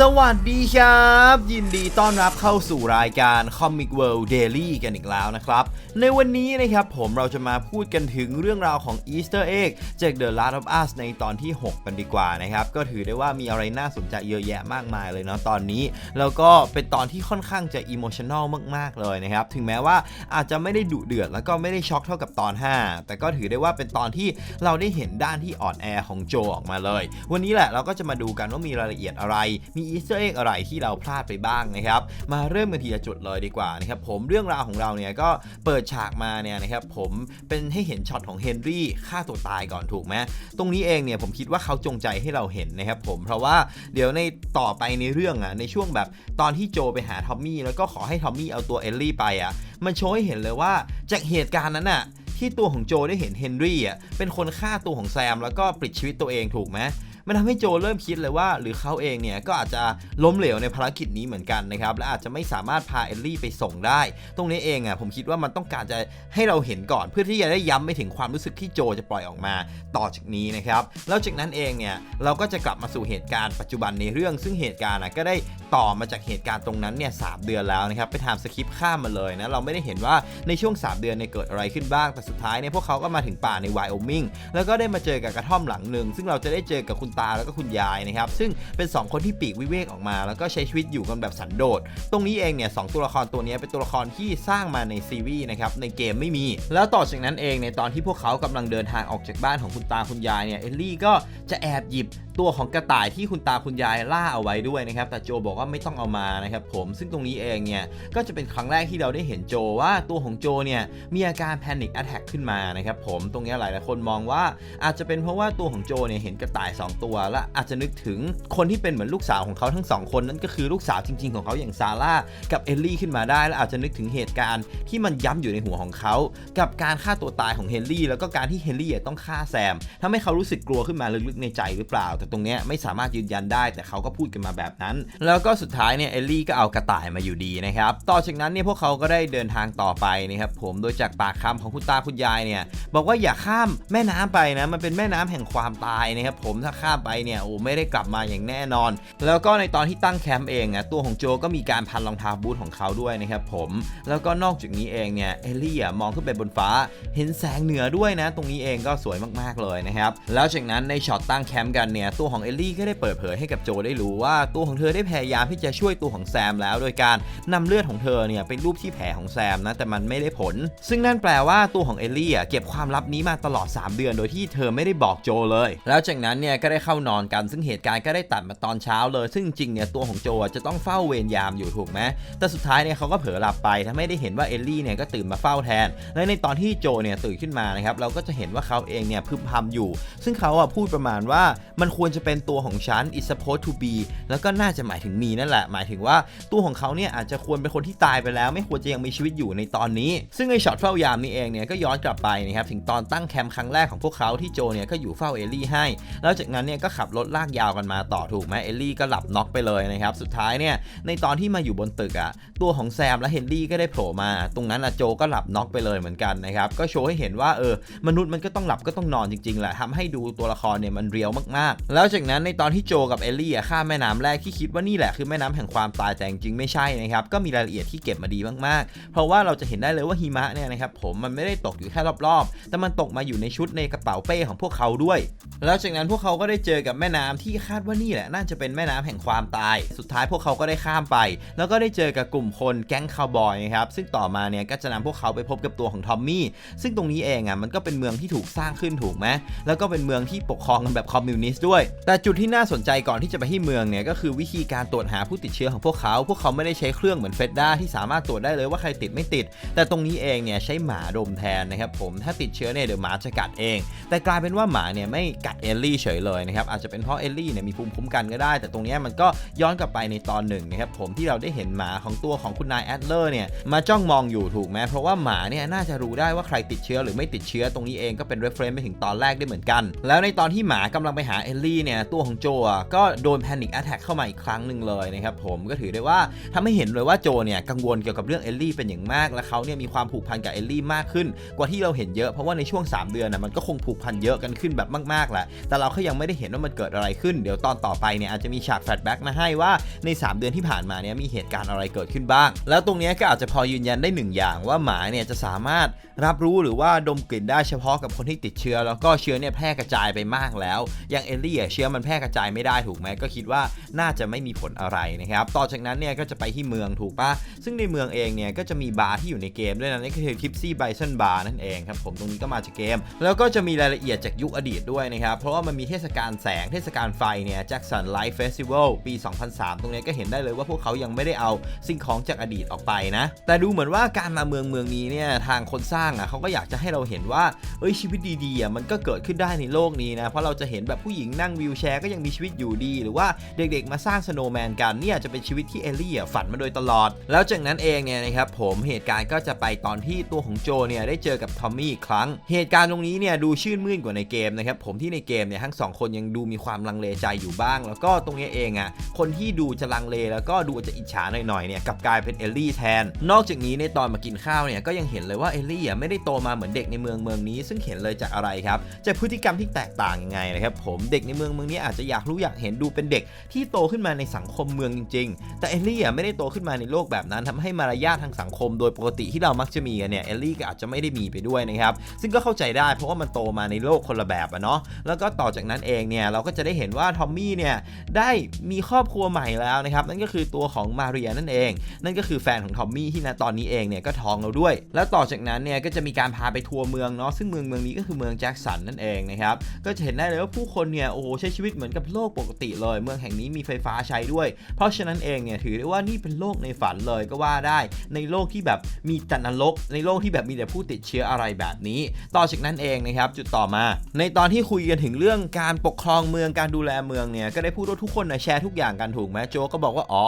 สวัสดีครับ ยินดีต้อนรับเข้าสู่รายการ Comic World Daily กันอีกแล้วนะครับ ในวันนี้นะครับผมเราจะมาพูดกันถึงเรื่องราวของ Easter Egg จาก The Last of Us ในตอนที่ 6 กันดีกว่านะครับ ก็ถือได้ว่ามีอะไรน่าสนใจเยอะแยะมากมายเลยเนาะตอนนี้ แล้วก็เป็นตอนที่ค่อนข้างจะ emotional มาก ๆ เลยนะครับ ถึงแม้ว่าอาจจะไม่ได้ดุเดือดแล้วก็ไม่ได้ช็อกเท่ากับตอน 5 แต่ก็ถือได้ว่าเป็นตอนที่เราได้เห็นด้านที่อ่อนแอของโจออกมาเลย วันนี้แหละเราก็จะมาดูกันว่ามีรายละเอียดอะไรมีอีสเตอร์เอ็กอะไรที่เราพลาดไปบ้างนะครับ มาเริ่มกันทีละจุดเลยดีกว่านะครับผมเรื่องราวของเราเนี่ยก็เปิดฉากมาเนี่ยนะครับผมเป็นให้เห็นช็อตของเฮนรี่ฆ่าตัวตายก่อนถูกไหมตรงนี้เองเนี่ยผมคิดว่าเขาจงใจให้เราเห็นนะครับผมเพราะว่าเดี๋ยวในต่อไปในเรื่องอะในช่วงแบบตอนที่โจไปหาทอมมี่แล้วก็ขอให้ทอมมี่เอาตัวเอลลี่ไปอะมันโชว์ให้เห็นเลยว่าจากเหตุการณ์นั้นอะที่ตัวของโจได้เห็นเฮนรี่อะเป็นคนฆ่าตัวของแซมแล้วก็ปลิดชีวิตตัวเองถูกไหม มันทำให้โจเริ่มคิดเลยว่า หรือเขาเองเนี่ยก็อาจจะล้มเหลวในภารกิจนี้เหมือนกันนะครับและอาจจะไม่สามารถพาเอลลี่ไปส่งได้ ตรงนี้เองอะผมคิดว่ามันต้องการจะให้เราเห็นก่อนเพื่อที่จะได้ย้ำไปถึงความรู้สึกที่โจจะปล่อยออกมาต่อจากนี้นะครับแล้วจากนั้นเองเนี่ยเราก็จะกลับมาสู่เหตุการณ์ปัจจุบันในเรื่อง ซึ่งเหตุการณ์อะก็ได้ต่อมาจากเหตุการณ์ตรงนั้นเนี่ยสามเดือนแล้วนะครับไปทำสคริปต์ข้ามมาเลยนะเราไม่ได้เห็นว่าในช่วง 3 เดือนเนี่ยเกิดอะไรขึ้นบ้างแต่สุดท้ายเนี่ยพวกเขาก็มาถึงป่าในไวโอมิงแล้วก็ได้มาเจอกับกระท่อมหลังหนึ่งซึ่งเราจะได้เจอกับคุณตาแล้วก็คุณยายนะครับซึ่งเป็น 2 คนที่ปีกวิเวกออกมา แล้วก็ใช้ชีวิตอยู่กันแบบสันโดษ ตรงนี้เองเนี่ยสองตัวละครตัวนี้เป็นตัวละครที่สร้างมาในซีรีส์นะครับในเกมไม่มี แล้วต่อจากนั้นเองในตอนที่พวกเขากำลังเดินทางออกจากบ้านของคุณตาคุณยายเนี่ยเอลลี่ก็จะแอบหยิบตัวของกระต่ายที่คุณตาคุณยายล่าเอาไว้ด้วยนะครับแต่โจบอกว่าไม่ต้องเอามานะครับผมซึ่งตรงนี้เองเนี่ยก็จะเป็นครั้งแรกที่เราได้เห็นโจว่าตัวของโจเนี่ยมีอาการแพนิคแอ t แทกขึ้นมานะครับผมตรงนี้หลายๆคนมองว่าอาจจะเป็นเพราะว่าตัวของโจเนี่ยเห็นกระต่าย 2 ตัวและอาจจะนึกถึงคนที่เป็นเหมือนลูกสาวของเขาทั้งสองคนนั่นก็คือลูกสาวจริง ๆของเขาอย่างซาร่ากับเอลลี่ขึ้นมาได้ และอาจจะนึกถึงเหตุการณ์ที่มันย้ำอยู่ในหัวของเขา กับการฆ่าตัวตายของเฮนรี่แล้วก็การที่เฮนรี่ต้องฆ่าแซมทำให้เขารู้สึกกลัวขึ้นมาลึกๆในใจหรือเปล่า แต่ตรงนี้ไม่สามารถยืนยันได้ แต่เขาก็พูดกันมาแบบนั้น แล้วก็สุดท้ายเนี่ยเอลลี่ก็เอากระต่ายมาอยู่ดีนะครับต่อจากนั้นเนี่ยพวกเขาก็ได้เดินทางต่อไปนะครับผมโดยจากปากคำของคุณตาคุณยายเนี่ยบอกว่าอย่าข้ามแม่น้ำไปนะมันเป็นแม่น้ำแห่งความตายนะครับผมถ้าข้ามไปเนี่ยโอ้ไม่ได้กลับมาอย่างแน่นอน แล้วก็ในตอนที่ตั้งแคมป์เองอะตัวของโจก็มีการพันรองเท้าบูทของเขาด้วยนะครับผมแล้วก็นอกจากนี้เองเนี่ยเอลลี่อะมองขึ้นไปบนฟ้าเห็นแสงเหนือด้วยนะ ตรงนี้เองก็สวยมากๆเลยนะครับแล้วจากนั้นในช็อตตั้งแคมป์กันเนี่ยตัวของเอลลี่ก็ได้เปิดเผยให้กับโจได้รู้ว่าตัวของเธอได้พยายามที่จะช่วยตัวของแซมแล้ว โดยการนำเลือดของเธอเนี่ยเป็นรูปที่แผลของแซมนะแต่มันไม่ได้ผล ซึ่งนั่นแปลว่าตัวของเอลลี่อะเก็บความลับนี้มาตลอด 3 เดือน โดยที่เธอไม่ได้บอกโจเลย แล้วจากนั้นเนี่ยก็ได้เข้านอนกัน ซึ่งเหตุการณ์ก็ได้ตัดมาตอนเช้าเลย ซึ่งจริงเนี่ยตัวของโจจะต้องเฝ้าเวรยามอยู่ถูกไหมแต่สุดท้ายเนี่ยเขาก็เผลอหลับไปทำให้ได้เห็นว่าเอลลี่เนี่ยก็ตื่นมาเฝ้าแทน และในตอนที่โจเนี่ยตื่นขึ้นมานะครับเราก็จะเห็นว่าเขาเองเนี่ยพึมพำอยู่ ซึ่งเขาอะพูดประมาณว่ามันควรจะเป็นตัวของฉัน is supposed to be แล้วก็น่าจะหมายถึงมีนั่นแหละ หมายถึงว่าตัวของเขาเนี่ยอาจจะควรเป็นคนที่ตายไปแล้ว ไม่ควรจะยังมีชีวิตอยู่ในตอนนี้ ซึ่งไอช็อตเฝ้ายามนี้เองเนี่ยก็ย้อนกลับไปนะครับถึงตอนตั้งแคมป์ครั้งแรกของพวกเขาที่โจเนี่ยก็อยู่เฝ้าเอลลี่ให้ แล้วจากนั้นเนี่ยก็ขับรถลากยาวกันมาต่อถูกไหมเอลลี่ก็หลับน็อกไปเลยนะครับ สุดท้ายเนี่ยในตอนที่มาอยู่บนตึกอะตัวของแซมและเฮนรี่ก็ได้โผล่มา ตรงนั้นอะโจก็หลับน็อกไปเลยเหมือนกันนะครับก็โชว์ให้เห็นว่าเออมนุษย์มันก็ต้องหลับก็ต้องนอนจริงๆแหละทำให้ดูตัวละครเนี่ยมันเรียวมากๆ แล้วจากนั้นในตอนที่โจกับเอลลี่อะข้ามแม่น้ำแรกที่คิดว่านี่แหละคือแม่น้ำแห่งความตายแต่จริงไม่ใช่นะครับก็มีรายละเอียดที่เก็บมาดีมากๆ เพราะว่าเราจะเห็นได้เลยว่าหิมะเนี่ยนะครับผมมันไม่ได้ตกอยู่แค่รอบๆ แต่มันตกมาอยู่ในชุดในกระเป๋าเป้ของพวกเขาด้วย แล้วจากนั้นพวกเขาก็ได้ได้เจอกับแม่น้ำที่คาดว่านี่แหละน่าจะเป็นแม่น้ำแห่งความตาย สุดท้ายพวกเขาก็ได้ข้ามไป แล้วก็ได้เจอกับกลุ่มคนแก๊งคาวบอยนะครับซึ่งต่อมาเนี่ยก็จะนำพวกเขาไปพบกับตัวของทอมมี่ซึ่งตรงนี้เองอะมันก็เป็นเมืองที่ถูกสร้างขึ้นถูกไหมแล้วก็เป็นเมืองที่ปกครองกันแบบคอมมิวนิสต์ด้วย แต่จุดที่น่าสนใจก่อนที่จะไปที่เมืองเนี่ยก็คือวิธีการตรวจหาผู้ติดเชื้อของพวกเขา พวกเขาไม่ได้ใช้เครื่องเหมือนเฟดด้าที่สามารถตรวจได้เลยว่าใครติดไม่ติด แต่ตรงนี้เองเนี่ยใช้หมาดมแทนนะครับผมถ้าติดเชื้อเนี่ยเดี๋ยวหมาจะกัดเอง แต่กลายเป็นว่าหมาเนี่ยไม่กัดเอลลี่เฉยเลยนะครับอาจจะเป็นเพราะเอลลี่เนี่ยมีภูมิคุ้มกันก็ได้ แต่ตรงนี้มันก็ย้อนกลับไปในตอนหนึ่งนะครับผมที่เราได้เห็นหมาของตัวของคุณนายแอดเลอร์เนี่ยมาจ้องมองอยู่ถูกไหมเพราะว่าหมาเนี่ยน่าจะรู้ได้ว่าใครติดเชื้อหรือไม่ติดเชื้อตรงนี้เองก็เป็น reference ไปถึงตอนแรกได้เหมือนกัน แล้วในตอนที่หมากำลังไปหาเอลลี่เนี่ยตัวของโจก็โดนแพนิคแอ t แทกเข้ามาอีกครั้งหนึ่งเลยนะครับผมก็ถือได้ว่าทำให้เห็นเลยว่าโจเนี่ยกังวลเกี่ยวกับเรื่องเอลลี่เป็นอย่างมากและเขาเนี่ยมีความผูกพันกับเอลลี่มากขึ้น กว่าที่เราเห็นเยอะเพราะว่าในช่วง 3 เดือนน่ะมันก็คงผูกพันเยอะกันขึ้นแบบมากๆแหละแต่เราก็ยังไม่ได้เห็นว่ามันเกิดอะไรขึ้น เดี๋ยวตอนต่อไปเนี่ยอาจจะมีฉากแฟลชแบ็กมาให้ว่าใน 3 เดือนที่ผ่านมาเนี่ยมีเหตุการณ์อะไรเกิดขึ้นบ้าง แล้วตรงนี้ก็อาจจะพอยืนยันได้หนึ่งอย่างว่าหมาเนี่ยจะสามารถรับรู้หรือว่าดมกลิ่นได้เฉพาะกับคนที่ติดเชื้อ แล้วก็เชื้อเนี่ยแพร่กระจายไปมากแล้ว อย่างเอลลี่เชื้อมันแพร่กระจายไม่ได้ถูกไหมก็คิดว่าน่าจะไม่มีผลอะไรนะครับต่อจากนั้นเนี่ยก็จะไปที่เมืองถูกปะซึ่งในเมืองเองเนี่ยก็จะมีบาร์ที่อยู่ในเกมด้วยนะนั่นก็คือ Tipsy Bison Bar นั่นเองครับผมตรงนี้ก็มาจากเกม แล้วก็จะมีรายละเอียดจากยุคอดีตด้วยนะครับเพราะว่ามันมีเทศกาลแสงเทศกาลไฟเนี่ย Jackson Light Festival ปี 2003 ตรงนี้ก็เห็นได้เลยว่าพวกเขายังไม่ได้เอาสิ่งของจากอดีตออกไปนะ แต่ดูเหมือนว่าการมาเมืองเมืองนี้เนี่ยทางคนสร้างอะเขาก็อยากจะให้เราเห็นว่าเอ้ยชีวิตดีๆอะมันก็เกิดขึ้นได้ในโลกนี้นะ เพราะเราจะเห็นแบบผู้หญิงนั่งวีลแชร์ก็ยังมีชีวิตอยู่ดี หรือว่าเด็กๆมาสร้างสโนว์แมนกันเนี่ยจะเป็นชีวิตที่เอลลี่ฝันมาโดยตลอด แล้วจากนั้นเองเนี่ยนะครับผมเหตุการณ์ก็จะไปตอนที่ตัวของโจเนี่ยได้เจอกับทอมมี่อีกครั้ง เหตุการณ์ตรงนี้เนี่ยดูชื่นมื่นกว่าในเกมนะครับผมที่ในเกมเนี่ยทั้งสองคนยังดูมีความลังเลใจอยู่บ้าง แล้วก็ตรงนี้เองอะคนที่ดูจะลังเลแล้วก็ดูจะอิจฉาหน่อยๆเนี่ยกับกลายเป็นเอลลี่แทน นอกจากนี้ในตอนมากินข้าวเนี่ยก็ยังเห็นเลยว่าเอลลี่อะไม่ได้โตมาเหมือนเด็กในเมืองเมืองนี้ ซึ่งเห็นเลยจากอะไรครับจากพฤติกรรมที่แตกต่างยังไงนะครับผมเด็กในเมืองเมืองนี้อาจจะอยากรู้อยากเห็นดูเป็นเด็กที่โตขึ้นมาในสังคมเมืองจริง ๆ แต่เอลลี่อะไม่ได้โตขึ้นมาในโลกแบบนั้นทำให้มารยาททางสังคม โดยปกติที่เรามักจะมีกันเนี่ยเอลลี่ก็อาจจะไม่ได้มีไปด้วยนะครับซึ่งก็เข้าใจได้เพราะว่ามันโตมาในโลกคนละแบบอะเนาะแล้วก็ต่อจากนั้นเองเนี่ยเราก็จะได้เห็นว่าทอมมี่เนี่ยได้มีครอบครัวใหม่แล้วนะครับนั่นก็คือตัวของมาเรียนั่นเอง นั่นก็คือแฟนของทอมมี่ที่ณตอนนี้เองเนี่ยก็ท้องแล้วด้วย แล้วต่อจากนั้นเนี่ยก็จะมีการพาไปทัวร์เมืองเนาะซึ่งเมืองเมืองนี้ก็คือเมืองแจ็คสันนั่นเองนะครับก็จะเห็นได้เลยว่าผู้คนเนี่ยโอ้โหใช้ชีวิตเหมือนกับโลกปกติเลย เมืองแห่งนี้มีไฟฟ้าใช้ด้วย เพราะฉะนั้นเองเนี่ยถือได้ว่านี่เป็นโลกในฝันเลยก็ว่าได้ ในโลกที่แบบมีแต่นรก ในโลกที่แบบมีแต่ผู้ติดเชื้ออะไรแบบนี้ ต่อจากนั้นเองนะครับจุดต่อมา ในตอนที่คุยกันถึงเรื่องการปกครองเมืองการดูแลเมืองเนี่ยก็ได้พูดว่าทุกคนนะแชร์ทุกอย่างกันถูกไหมโจก็บอกว่าอ๋อ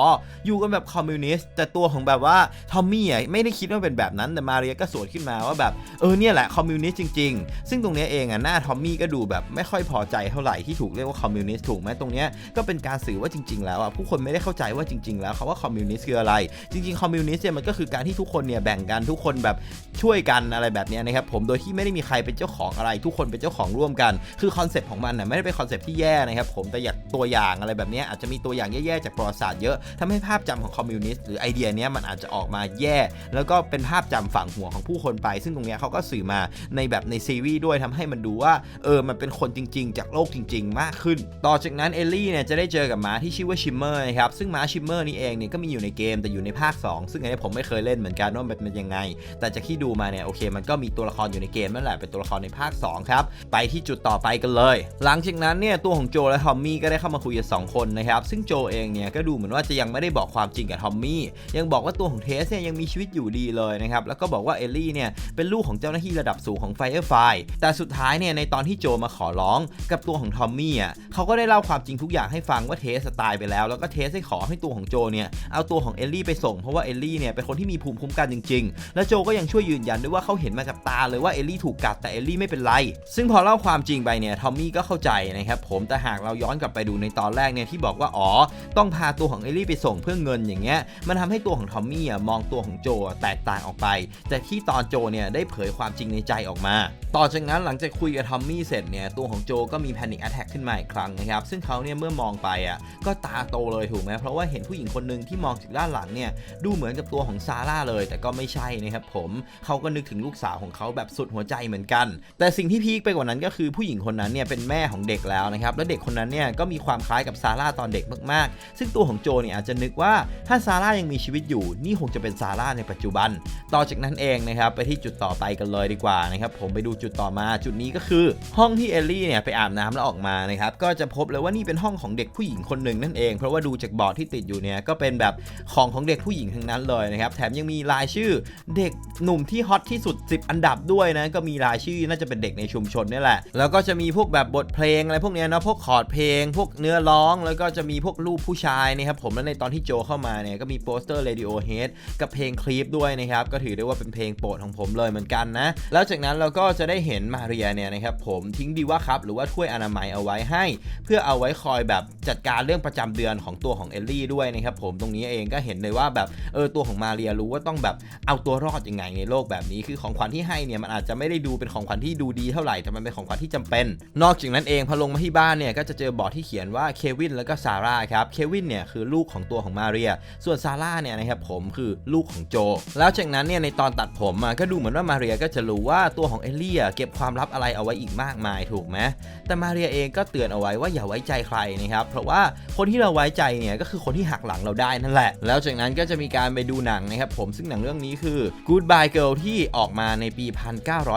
อยู่กันแบบคอมมิวนิสต์แต่ตัวของแบบว่าทอมมี่อะไม่ได้คิดว่าเป็นแบบนั้นแต่มาเรียก็สวนขึ้นมาว่าแบบเออเนี่ยแหละคอมมิวนิสต์จริง ๆ ซึ่งตรงนี้เองอะหน้าทอมมี่ก็ดูแบบไม่ค่อยพอใจเท่าไหร่ที่ถูกเรียกว่าคอมมิวนิสต์ถูกไหมตรงนี้ก็เป็นการสื่อว่าจริง ๆ แล้วอะผู้คนไม่ได้เข้าใจว่าจริง ๆ แล้วคำว่าคอมมิวนิสต์คืออะไร จริงๆคอมมิวนิสต์เนี่ยมันก็คือการที่ทุกคนเนี่ยแบ่งกันทุกคนแบบช่วยกันอะไรแบบนี้นะครับผมโดยที่ไม่ได้มีใครเป็นเจ้าของอะไร ทุกคนเป็นเจ้าของร่วมกัน คือคอนเซ็ปต์ของมันน่ะไม่ได้เป็นคอนเซปต์ที่แย่นะครับผมแต่อยากตัวอย่างอะไรแบบนี้อาจจะมีตัวอย่างแย่ๆจากประวัติศาสตร์เยอะทำให้ภาพจำของคอมมิวนิสต์หรือไอเดียนี้มันอาจจะออกมาแย่ แล้วก็เป็นภาพจำฝังหัวของผู้คนไป ซึ่งตรงเนี้ยเขาก็สื่อมาในแบบในซีรีส์ด้วยทำให้มันดูว่าเออมันเป็นคนจริง ๆ จากโลกจริง ๆ มากขึ้น ต่อจากนั้นเอลลี่เนี่ยจะได้เจอกับม้าที่ชื่อว่าชิมเมอร์นะครับซึ่งม้าชิมเมอร์นี่เองเนี่ยก็มีอยู่ในเกมแต่อยู่ในภาค 2 ซึ่งอันนี้ผมไม่เคยเล่นเหมือนกันว่ามันเป็นยังไง แต่จากที่ดูมาเนี่ยโอเค มันก็มีตัวละครอยู่ในเกมนั่นแหละเป็นตัวละครในภาค2ครับไปที่จุดต่อไปกันเลย หลังจากนั้นเนี่ยตัวของโจและทอมมี่ก็ได้เข้ามาคุยกันสองคนนะครับซึ่งโจเองเนี่ยก็ดูเหมือนว่าจะยังไม่ได้บอกความจริงกับทอมมี่ยังบอกว่าตัวของเทสเนี่ยยังมีชีวิตอยู่ดีเลยนะครับแล้วก็บอกว่าเอลลี่เนี่ยเป็นลูกของเจ้าหน้าที่ระดับสูงของ Firefly แต่สุดท้ายเนี่ยในตอนที่โจมาขอร้องกับตัวของทอมมี่อะเขาก็ได้เล่าความจริงทุกอย่างให้ฟังว่าเทสตายไปแล้ว แล้วก็เทสให้ขอให้ตัวของโจเนี่ยเอาตัวของเอลลี่ไปส่งเพราะว่าเอลลี่เนี่ยเป็นคนที่มีภูมิคุ้มกันจริง ๆ และโจก็ยังช่วยยืนยันด้วยว่าเขาเห็นมากับตาเลยว่าเอลลี่ถูกกัดแต่เอลลี่ไม่เป็นไร ซึ่งพอเล่าความจริงไปเนี่ยทอมมี่ก็เข้าใจนะครับผมแต่หากเราย้อนกลับไปดูในตอนแรกเนี่ยที่บอกว่าอ๋อต้องพาตัวของเอลลี่ไปส่งเพื่อเงินอย่างเงี้ยมันทำให้ตัวของทอมมี่อะมองตัวของโจแตกต่างออกไป แต่ที่ตอนโจเนี่ยได้เผยความจริงในใจออกมา ต่อจากนั้นหลังจากคุยกับทอมมี่เสร็จเนี่ยตัวของโจก็มีแพนิคแอทแทกขึ้นมาอีกครั้งนะครับซึ่งเขาเนี่ยเมื่อมองไปอะก็ตาโตเลยถูกไหมเพราะว่าเห็นผู้หญิงคนหนึ่งที่มองจากด้านหลังเนี่ยดูเหมือนกับตัวของซาร่าเลย แต่ก็ไม่ใช่นะครับผมเขาก็นึกถึงลูกสาวของเขาแบบสุดหัวใจเหมือนกัน แต่สิ่งที่พีคไปกว่านั้นก็คือผู้หญิงคนนั้นเนี่ยเป็นแม่ของเด็กแล้วนะครับ และเด็กคนนั้นเนี่ยก็มีความคล้ายกับซาร่าตอนเด็กมากๆ ซึ่งตัวของโจเนี่ยอาจจะนึกว่าถ้าซาร่ายังมีชีวิตอยู่ นี่คงจะเป็นซาร่าในปัจจุบัน ต่อจากนั้นเองนะครับไปที่จุดต่อไปกันเลยดีกว่านะครับ ผมไปดูจุดต่อมาจุดนี้ก็คือ ห้องที่เอลลี่เนี่ยไปอาบน้ำแล้วออกมานะครับ ก็จะพบเลยว่านี่เป็นห้องของเด็กผู้หญิงคนหนึ่งนั่นเอง เพราะว่าดูจากบอร์ดที่ติดอยู่เนี่ยก็เป็นแบบของของเด็กผู้หญิงทั้งนั้นเลยนะครับ แถมยังมีรายชื่อเด็กหนุ่มที่ฮอตที่สุด 10 อันดับด้วยนะ ก็มีรายชื่อน่าจะเป็นเด็กในชุมชนนี่แหละ แล้วก็จะมีพวกแบบบทเพลงอะไรพวกเนี้ยเนาะพวกคอร์ดเพลง พวกเนื้อร้องแล้วก็จะมีพวกรูปผู้ชายนะครับผมแล้วในตอนที่โจเข้ามาเนี่ยก็มีโปสเตอร์ Radiohead กับเพลงคลิปด้วยนะครับก็ถือได้ว่าเป็นเพลงโปรดของผมเลยเหมือนกันนะแล้วจากนั้นเราก็จะได้เห็นมาเรียเนี่ยนะครับผมทิ้งดีว่าครับหรือว่าถ้วยอนามัยเอาไว้ให้ เพื่อเอาไว้คอยแบบจัดการเรื่องประจำเดือนของตัวของเอลลี่ด้วยนะครับผมตรงนี้เองก็เห็นเลยว่าแบบเออตัวของมาเรียรู้ว่าต้องแบบเอาตัวรอดยังไงในโลกแบบนี้คือของขวัญที่ให้เนี่ยมันอาจจะไม่ได้ดูเป็นของขวัญที่ดูดีเท่าไหร่แต่มันเป็นของขวัญที่จำเป็น นอกจากนั้นเองพอลงมาที่บ้านเนี่ยก็จะเจอบอร์ดที่เขียนว่าเควินแล้วก็ซาร่าครับเควินเนี่ยคือลูกของตัวของมาเรีย ส่วนซาร่าเนี่ยนะครับผมคือลูกของโจ แล้วจากนั้นเนี่ยในตอนตัดผมก็ดูเหมือนว่ามาเรียก็จะรู้ว่าตัวของเอลลี่เก็บความลับอะไรเอาไว้อีกมากมายถูกไหมแต่มาเรียเองก็เตือนเอาไว้ว่าอย่าไว้ใจใครนะครับเพราะว่าคนที่เราไว้ใจเนี่ยก็คือคนที่หักหลังเราได้นั่นแหละ แล้วจากนั้นก็จะมีการไปดูหนังนะครับผมซึ่งหนังเรื่องนี้คือ Goodbye Girl ที่ออกมาในปี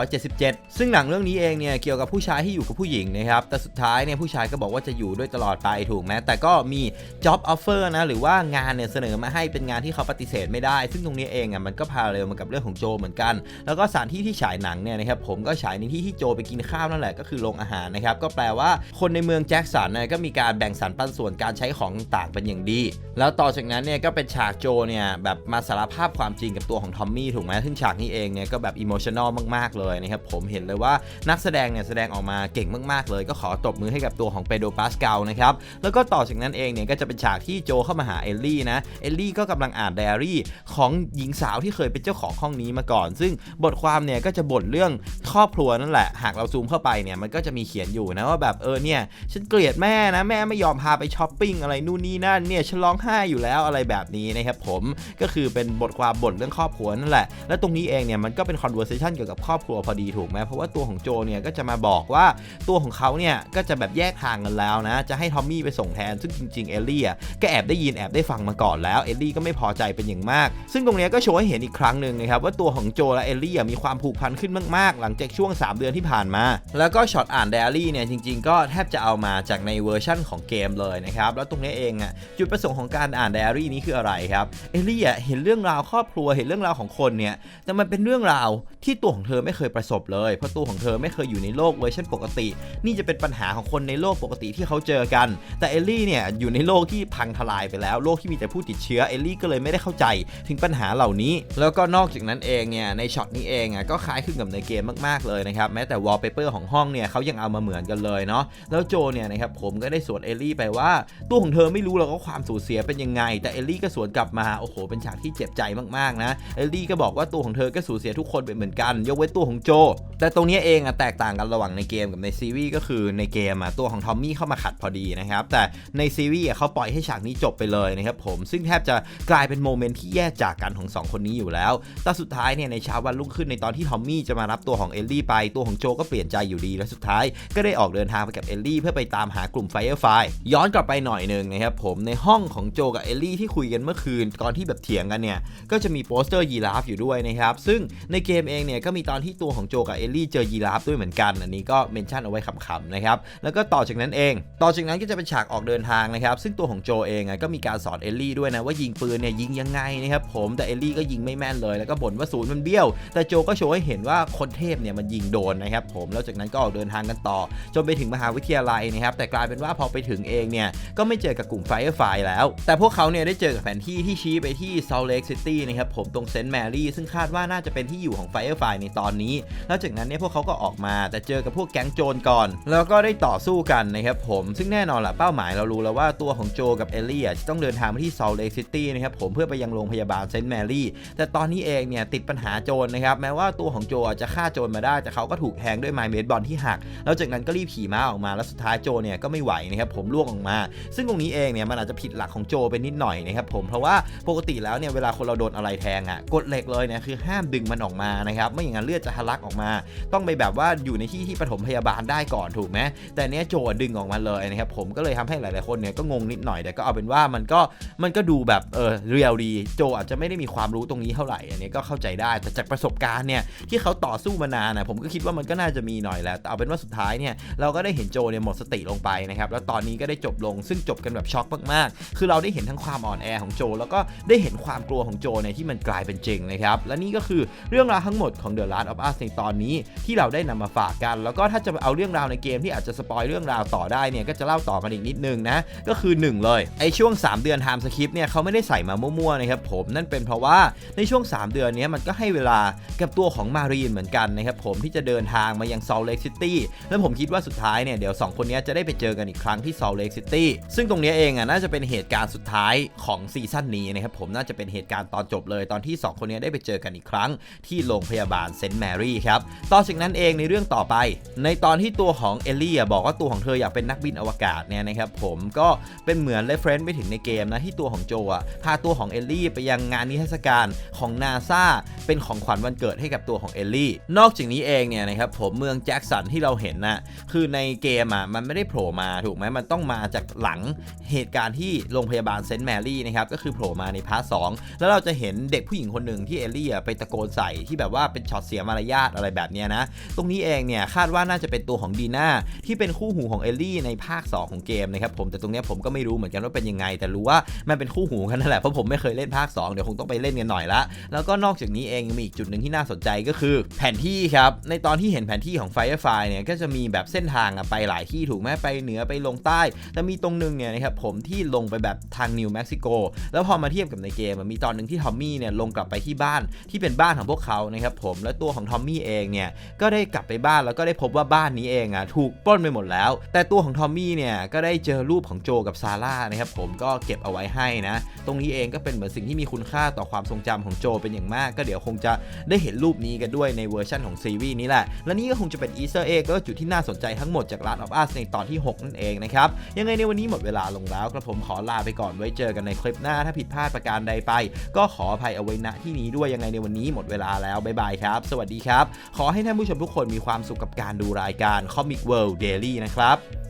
1977 ซึ่งหนังเรื่องนี้เองเนี่ยเกี่ยวกับผู้ชายที่อยู่กับผู้หญิงนะครับแต่สุดท้ายเนี่ยผู้ชายก็บอกว่าจะอยู่ด้วยตลอดไปถูกไหมแต่ก็มี job offer นะหรือว่างานเนี่ยเสนอมาให้เป็นงานที่เขาปฏิเสธไม่ได้ ซึ่งตรงนี้เองอะมันก็พาเร็วมากับเรื่องของโจเหมือนกัน แล้วก็สถานที่ที่ฉายหนังเนี่ยนะครับผมก็ฉายในที่ที่โจไปกินข้าวนั่นแหละก็คือโรงอาหารนะครับก็แปลว่าคนในเมืองแจ็คสันเนี่ยก็มีการแบ่งสรรปันส่วนการใช้ของต่างเป็นอย่างดี แล้วต่อจากนั้นเนี่ยก็เป็นฉากโจเนี่ยแบบมาสารภาพความจริงกับตัวของทอมมี่ถูกไหมซึ่งฉากนี้เองเนี่ยก็แบบอิโมชันอลมากๆเลยนะครับผมเห็นเลยว่านักแสดงเนี่ยแสดงออกมาเก่งมากๆเลย ก็ขอตบมือให้กับตัวของเปโดปาสกาลนะครับ แล้วก็ต่อจากนั้นเองเนี่ยก็จะเป็นฉากที่โจเข้ามาหาเอลลี่นะ เอลลี่ก็กำลังอ่านไดอารี่ของหญิงสาวที่เคยเป็นเจ้าของห้องนี้มาก่อน ซึ่งบทความเนี่ยก็จะบ่นเรื่องครอบครัวนั่นแหละ หากเราซูมเข้าไปเนี่ยมันก็จะมีเขียนอยู่นะว่าแบบเออเนี่ยฉันเกลียดแม่นะแม่ไม่ยอมพาไปช้อปปิ้งอะไรนู่นนี่นั่นเนี่ยฉันร้องไห้อยู่แล้วอะไรแบบนี้นะครับผมก็คือเป็นบทความบ่นเรื่องครอบครัวนั่นแหละ และตรงนี้เองเนี่ยมันก็เป็น conversation เกี่ยวกับครอบครัวพอดีถูกไหมเพราะว่าตัวของโจเนี่ยก็จะมาบอกว่าตัวของเขาเนี่ยก็จะแบบแยกทางกันแล้วนะ จะให้ทอมมี่ไปส่งแทน ซึ่งจริง ๆ เอลลี่อะก็แอบได้ยินแอบได้ฟังมาก่อนแล้ว เอลลี่ก็ไม่พอใจเป็นอย่างมาก ซึ่งตรงเนี้ยก็โชว์ให้เห็นอีกครั้งหนึ่งนะครับว่าตัวของโจและเอลลี่อะมีความผูกพันขึ้นมากๆ หลังจากช่วง 3 เดือนที่ผ่านมา แล้วก็ช็อตอ่านไดอารี่เนี่ยจริง ๆ ก็แทบจะเอามาจากในเวอร์ชั่นของเกมเลยนะครับแล้วตรงนี้เองอะจุดประสงค์ของการอ่านไดอารี่นี้คืออะไรครับเอลลี่อะเห็นเรื่องราวครอบครัวเห็นเรื่องราวของคนเนี่ยแต่มันเป็นเรื่องราวที่ตัวของเธอไม่เคยประสบเลย เพราะตัวของเธอไม่เคยอยู่ในโลกเวอร์ชันปกติ นี่จะเป็นปัญหาของคนในโลกปกติที่เขาเจอกัน แต่เอลลี่เนี่ยอยู่ในโลกที่พังทลายไปแล้ว โลกที่มีแต่ผู้ติดเชื้อเอลลี่ก็เลยไม่ได้เข้าใจถึงปัญหาเหล่านี้ แล้วก็นอกจากนั้นเองเนี่ยในช็อตนี้เองอะก็คล้ายคลึงกับในเกมมากๆเลยนะครับแม้แต่วอลเปเปอร์ของห้องเนี่ยเขายังเอามาเหมือนกันเลยเนาะแล้วโจเนี่ยนะครับผมก็ได้สวนเอลลี่ไปว่าตัวของเธอไม่รู้หรอกว่าความสูญเสียเป็นยังไง แต่เอลลี่ก็สวนกลับมาโอ้โหเป็นฉากที่เจ็บใจมากๆนะเอลลี่ก็บอกว่าตัวของเธอก็สูญเสียทุกคนไปเหมือนกัน ยกเว้นตัวของโจ แต่ตรงนี้เองอะแตกต่างกันระหว่างในเกมกับในซีรีส์ก็คือในเกมอะตัวของทอมมี่เข้ามาขัดพอดีนะครับแต่ในซีรีส์เขาปล่อยให้ฉากนี้จบไปเลยนะครับผมซึ่งแทบจะกลายเป็นโมเมนต์ที่แยกจากกันของสองคนนี้อยู่แล้วแต่สุดท้ายเนี่ยในเช้าวันรุ่งขึ้นในตอนที่ทอมมี่จะมารับตัวของเอลลี่ไปตัวของโจก็เปลี่ยนใจอยู่ดีและสุดท้ายก็ได้ออกเดินทางไปกับเอลลี่เพื่อไปตามหากลุ่มไฟเออร์ไฟย้อนกลับไปหน่อยหนึ่งนะครับผมในห้องของโจกับเอลลี่ที่คุยกันเมื่อคืนตอนที่แบบเถียงกันเนี่ยก็จะมีโปสเตอร์ยีราฟอยู่ด้วยนะครับซึ่งในเกมเองเนี่ยก็มีตอนที่ตัวของโจกับเอลลี่เจอยีราฟด้วยเหมือนกัน อันนี้ก็เมนชั่นเอาไว้ขำๆนะครับแล้วก็ต่อจากนั้นเอง ต่อจากนั้นก็จะเป็นฉากออกเดินทางนะครับ ซึ่งตัวของโจเองก็มีการสอนเอลลี่ด้วยนะว่ายิงปืนเนี่ยยิงยังไงนะครับผมแต่เอลลี่ก็ยิงไม่แม่นเลยแล้วก็บ่นว่าศูนย์มันเบี้ยว แต่โจก็โชว์ให้เห็นว่าคนเทพเนี่ยมันยิงโดนนะครับผมแล้วจากนั้นก็ออกเดินทางกันต่อ จนไปถึงมหาวิทยาลัยนะครับแต่กลายเป็นว่าพอไปถึงเองเนี่ยก็ไม่เจอกับกลุ่มไฟเออร์ไฟแล้ว แต่พวกเขาเนี่ยได้เจอกับแผนที่ที่ชี้ไปที่ Salt Lake City นะครับผมตรงเซนต์แมรี่ซึ่งคาดว่าน่าจะเป็นที่อยู่ของไฟเออร์ไฟในตอนนี้ แล้วจากนั้นเนี่ยพวกเขาก็ออกมาแต่เจอกับพวกแก๊งโจรก่อน แล้วก็ได้ต่อสู้กันนะครับผมซึ่งแน่นอนละเป้าหมายเรารู้แล้วว่าตัวของโจกับเอลลี่อะจะต้องเดินทางไปที่ Salt Lake City นะครับผมเพื่อไปยังโรงพยาบาลเซนต์แมรี่แต่ตอนนี้เองเนี่ยติดปัญหาโจรนะครับแม้ว่าตัวของโจอะจะฆ่าโจรมาได้ แต่เขาก็ถูกแทงด้วยไม้เบสบอลที่หัก แล้วจากนั้นก็รีบขี่ม้าออกมาแล้วสุดท้ายโจเนี่ยก็ไม่ไหวนะครับผมล่วงออกมา ซึ่งตรงนี้เองเนี่ยมันอาจจะผิดหลักของโจไปนิดหน่อยนะครับผมเพราะว่าปกติแล้วเนี่ยเวลาคนเราโดนอะไรแทงอะกฎเหล็กเลยเนี่ยคือห้ามดึงมันออกมานะครับไม่อย่างนั้นเลือดจะทะลักออกมา ต้องไปแบบว่าอยู่ในที่ที่ปฐมพยาบาลได้ก่อนถูกไหมแต่เนี้ยโจดึงออกมาเลยนะครับผมก็เลยทำให้หลาย ๆ คนเนี่ยก็งงนิดหน่อยแต่ก็เอาเป็นว่ามันก็มันก็ดูแบบเออเรียลดีโจอาจจะไม่ได้มีความรู้ตรงนี้เท่าไหร่อันนี้ก็เข้าใจได้แต่จากประสบการณ์เนี่ยที่เขาต่อสู้มานานนะผมก็คิดว่ามันก็น่าจะมีหน่อยแหล้วแต่เอาเป็นว่าสุดท้ายเนี่ยเราก็ได้เห็นโจเนี่ยหมดสติลงไปนะครับแล้วตอนนี้ก็ได้จบลงซึ่งจบกันแบบช็อกมาก ๆ คือเราได้เห็นทั้งความอ่อนแอของโจ แล้วก็ได้เห็นความกลัวของโจเนี่ยที่มันกลายเป็นจริงนะครับและนี่ก็คือเรื่องราวทั้งหมดของ The Last of Us ในตอนนี้ที่เราได้นำมาฝากกัน แล้วก็ถ้าจะเอาเรื่องราวในเกมที่อาจจะสปอยเรื่องราวต่อได้เนี่ยก็จะเล่าต่อกันอีกนิดนึงนะ ก็คือ 1 เลยไอช่วง 3 เดือน time skip เนี่ยเขาไม่ได้ใส่มามั่วๆนะครับผมนั่นเป็นเพราะว่าในช่วง 3 เดือนนี้มันก็ให้เวลากับตัวของมารีนเหมือนกันนะครับผมที่จะเดินทางมายัง Salt Lake City แล้วผมคิดว่าสุดท้ายเนี่ยเดี๋ยว 2 คนนี้จะได้ไปเจอกันอีกครั้งที่ Salt Lake City ซึ่งตรงนี้เองอะน่าจะเป็นเหตุการณ์สุดท้ายของซีซั่นนี้นะครับผมน่าจะเป็นเหตุการณ์ตอนจบเลยตอนที่ 2 คนนี้ได้ไปเจอกันอีกครั้ง ที่โรงพยาบาลเซนต์แมรี่ครับต่อจากนั้นเองในเรื่องต่อไป ในตอนที่ตัวของเอลลีลี่บอกว่าตัวของเธออยากเป็นนักบินอวกาศเนี่ยนะครับผมก็เป็นเหมือน reference ไปถึงในเกมนะที่ตัวของโจอะพาตัวของเอลลี่ไปยังงานนิทรรศการของนาซาเป็นของขวัญวันเกิดให้กับตัวของเอลลี่ นอกจากนี้เองเนี่ยนะครับผมเมืองแจ็คสันที่เราเห็นนะคือในเกมอะมันไม่ได้โผล่มาถูกไหมมันต้องมาจากหลังเหตุการณ์ที่โรงพยาบาลเซนต์แมรี่นะครับก็คือโผล่มาในพาร์ทสองแล้วเราจะเห็นเด็กผู้หญิงคนหนึ่งที่เอลลี่อะไปตะโกนใส่ที่แบบว่าเป็นช็อตเสียมารยาทอะไรแบบเนี้ยนะตรงนี้เองเนี่ยคาดว่าน่าจะเป็นตัวของดีน่าที่เป็นคู่หูของเอลลี่ในภาค 2 ของเกมนะครับผมแต่ตรงนี้ผมก็ไม่รู้เหมือนกันว่าเป็นยังไง แต่รู้ว่ามันเป็นคู่หูกันนั่นแหละเพราะผมไม่เคยเล่นภาค 2 เดี๋ยวคงต้องไปเล่นกันหน่อยละแล้วก็นอกจากนี้เองมีอีกจุดหนึ่งที่น่าสนใจก็คือ แผนที่ครับในตอนที่เห็นแผนที่ของ Firefly เนี่ยก็จะมีแบบเส้นทางไปหลายที่ถูกไหมไปเหนือไปลงใต้แต่มีตรงหนึงเนี่ยนะครับผมที่ลงไปแบบทางนิวเม็กซิโกแล้วพอมาเทียบกับในเกมอะมีตอนหนึ่งที่ทอมมี่เนี่ยลงกลับไปที่บ้านที่เป็นบ้านของพวกเขานะครับผมและตัวของทอมมี่เองเนี่ยก็ได้กลับไปบ้านแล้วก็ได้พบว่าบ้านนี้เองอะถูกปล้นไปหมดแล้ว แต่ตัวของทอมมี่เนี่ยก็ได้เจอรูปของโจกับซาร่านะครับผมก็เก็บเอาไว้ให้นะ ตรงนี้เองก็เป็นเหมือนสิ่งที่มีคุณค่าต่อความทรงจำของโจเป็นอย่างมาก ก็เดี๋ยวคงจะได้เห็นรูปนี้กันด้วยในเวอร์ชันของซีรีส์นี้แหละ และนี่ก็คงจะเป็นอีสเตอร์เอ็กก็จุดที่น่าสนใจทั้งหมดจาก Last of Us ในตอนที่ 6 นั่นเองนะครับ ยังไงในวันนี้หมดเวลาลงแล้วกระผมขอลาไปก่อนไว้เจอกันในคลิปหน้าถ้าผิดพลาดประการใดไป ก็ขออภัยเอาไว้ณที่นี้ด้วยยังไงในวันนี้หมดเวลาแล้วบ๊ายบายครับ สวัสดีครับ ขอให้ท่านผู้ชมทุกคนมีความสุขกับการดูรายการ Comic World Daily นะครับ